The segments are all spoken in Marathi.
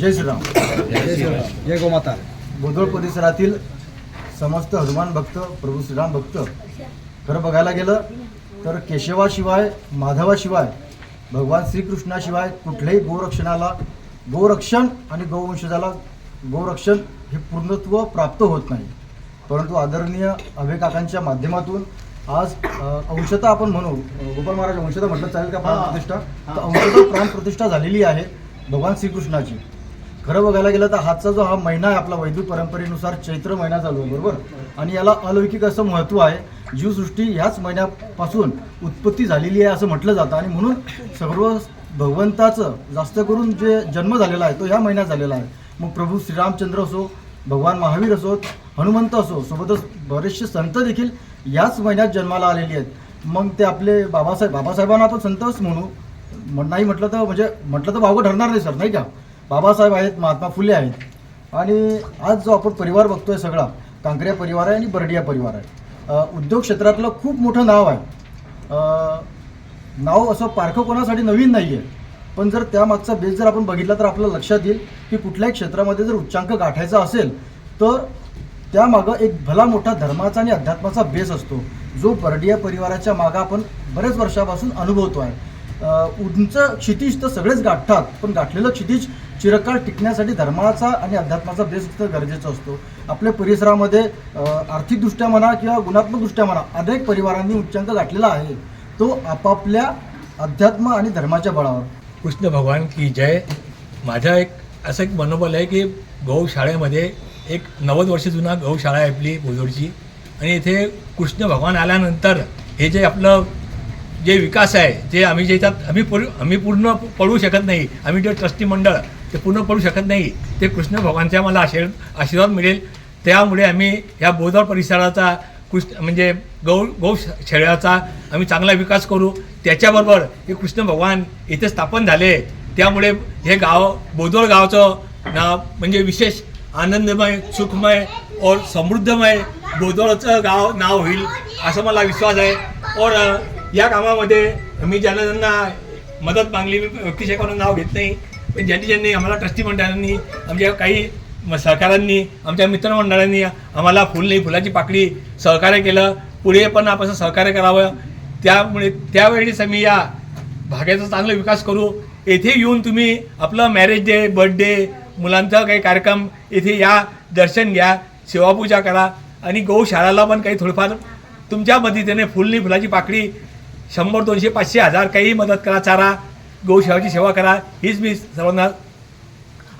जय श्रीराम. जय गोमाता. बोदोळ परिसरातील समस्त हनुमान भक्त प्रभू श्रीराम भक्त खरं बघायला गेलं तर केशवाशिवाय माधवाशिवाय भगवान श्रीकृष्णाशिवाय कुठल्याही गोरक्षणाला गोरक्षण आणि गोवंशजाला गोरक्षण हे पूर्णत्व प्राप्त होत नाही. परंतु आदरणीय अभय काकांच्या माध्यमातून आज अंशतः आपण म्हणू गोपाल महाराज अंशतः म्हटलं चालेल का प्राणप्रतिष्ठा तर अंशतः प्राणप्रतिष्ठा झालेली आहे भगवान श्रीकृष्णाची. खरं बघायला गेलं तर आजचा जो हा महिना आहे आपला वैदिक परंपरेनुसार चैत्र महिना चालू आहे बरोबर? आणि याला अलौकिक असं महत्त्व आहे जीवसृष्टी ह्याच महिन्यापासून उत्पत्ती झालेली आहे असं म्हटलं जातं. आणि म्हणून सर्व भगवंताचं जास्त करून जे जन्म झालेला आहे तो ह्या महिन्यात झालेला आहे. मग प्रभू श्रीरामचंद्र असो भगवान महावीर असो हनुमंत असो सोबतच बरेचसे संत देखील याच महिन्यात जन्माला आलेले आहेत. मग ते आपले बाबासाहेब बाबासाहेबांना आपण संतच म्हणू. नाही म्हटलं तर म्हणजे म्हटलं तर भावगं ठरणार नाही सर नाही का? बाबासाहेब आहेत महात्मा फुले आहेत. आणि आज जो आपण परिवार बघतोय सगळा कांकऱ्या परिवार आहे आणि बर्डिया परिवार आहे. उद्योग क्षेत्रातलं खूप मोठं नाव आहे. नाव असं पारखं कोणासाठी नवीन नाही आहे पण जर त्यामागचा बेस जर आपण बघितला तर आपल्याला लक्षात येईल की कुठल्याही क्षेत्रामध्ये जर उच्चांक गाठायचा असेल तर त्यामागं एक भला मोठा धर्माचा आणि अध्यात्माचा बेस असतो. जो बर्डिया परिवाराच्या मागं आपण बऱ्याच वर्षापासून अनुभवतो आहे उंच क्षितिज तर सगळेच गाठतात पण गाठलेलं क्षितिज चिरकाळ टिकण्यासाठी धर्माचा आणि अध्यात्माचा बेस गरजेचा असतो. आपल्या परिसरामध्ये आर्थिकदृष्ट्या म्हणा किंवा गुणात्मकदृष्ट्या म्हणा अनेक परिवारांनी उच्चांक गाठलेला आहे. तो आपापल्या अध्यात्म आणि धर्माच्या बळावर. कृष्ण भगवान की जय. माझा एक असं एक मनोबल आहे की गौशाळेमध्ये एक नव्वद वर्ष जुना गौशाळा आहे आपली बोजोडची आणि इथे कृष्ण भगवान आल्यानंतर हे जे आपलं जे विकास आहे जे आम्ही ज्याच्यात आम्ही पूर आम्ही पूर्ण पडू शकत नाही आम्ही जे ट्रस्टी मंडळ ते पूर्ण पडू शकत नाही ते कृष्ण भगवानचा मला आशीर्वाद आशीर्वाद मिळेल. त्यामुळे आम्ही ह्या बोधार परिसराचा कृष्ण म्हणजे गौ गौ शेळ्याचा आम्ही चांगला विकास करू. त्याच्याबरोबर हे कृष्ण भगवान इथे स्थापन झाले. त्यामुळे हे गाव बोदोळ गावचं ना म्हणजे विशेष आनंदमय सुखमय और समृद्धमय बोदोळचं गाव नाव होईल असं मला विश्वास आहे. और या कामामध्ये मी ज्यांना ज्यांना मदत मागली मी व्यक्तिशेकडून नाव घेत नाही. पण ज्यांनी ज्यांनी आम्हाला ट्रस्टी मंडळांनी आमच्या काही म- सहकाऱ्यांनी आमच्या मित्रमंडळांनी आम्हाला फुल नाही फुलाची पाकळी सहकार्य केलं. पुढे पण आपण सहकार्य करावं. त्यामुळे त्यावेळेस आम्ही या भागाचा चांगला विकास करू. येथे येऊन तुम्ही आपलं मॅरेज डे बर्थडे मुलांचा काही कार्यक्रम येथे या दर्शन घ्या सेवापूजा करा. आणि गौशाळाला पण काही थोडंफार तुमच्या मदतीने फुलनी फुलाची पाकळी शंभर दोनशे पाचशे हजार काही मदत करा चारा गौशाळाची सेवा करा. हीच मी सर्वांना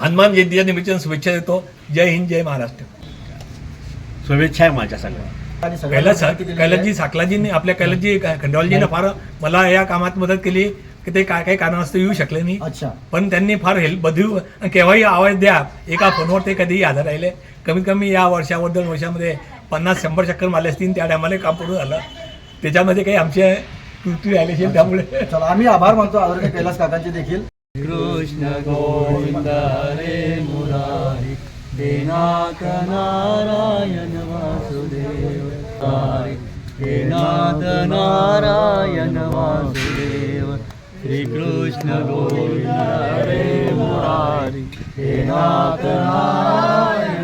हनुमान जयंतीच्या निमित्तानं शुभेच्छा देतो. जय हिंद जय महाराष्ट्र. शुभेच्छा आहे माझ्या सगळ्या कैलास. कैलासजी साकलाजींनी आपल्या कैलासजी खंडवालजीनं फार मला या कामात मदत केली की ते काय काय कारणास्तव येऊ शकले नाही. अच्छा. पण त्यांनी फार हेल्प बधीव केव्हाही आवाज द्या एका फोनवर ते कधीही हजर राहिले. कमीत कमी या वर्षावर दोन वर्षामध्ये पन्नास शंभर चक्कर मारले असतील त्या टायमाला काम पडून झालं. त्याच्यामध्ये काही आमचे त्रुटी आले असेल त्यामुळे. चला आम्ही आभार मानतो आदरणीय कैलास काकांचे देखील. कृष्ण गोविंद रे मुरारी हे नाथ नारायण वासुदेव हरी हे नाथ नारायण वासुदेव श्रीकृष्ण गोविंद रे मुरारी हे नाथ नारायण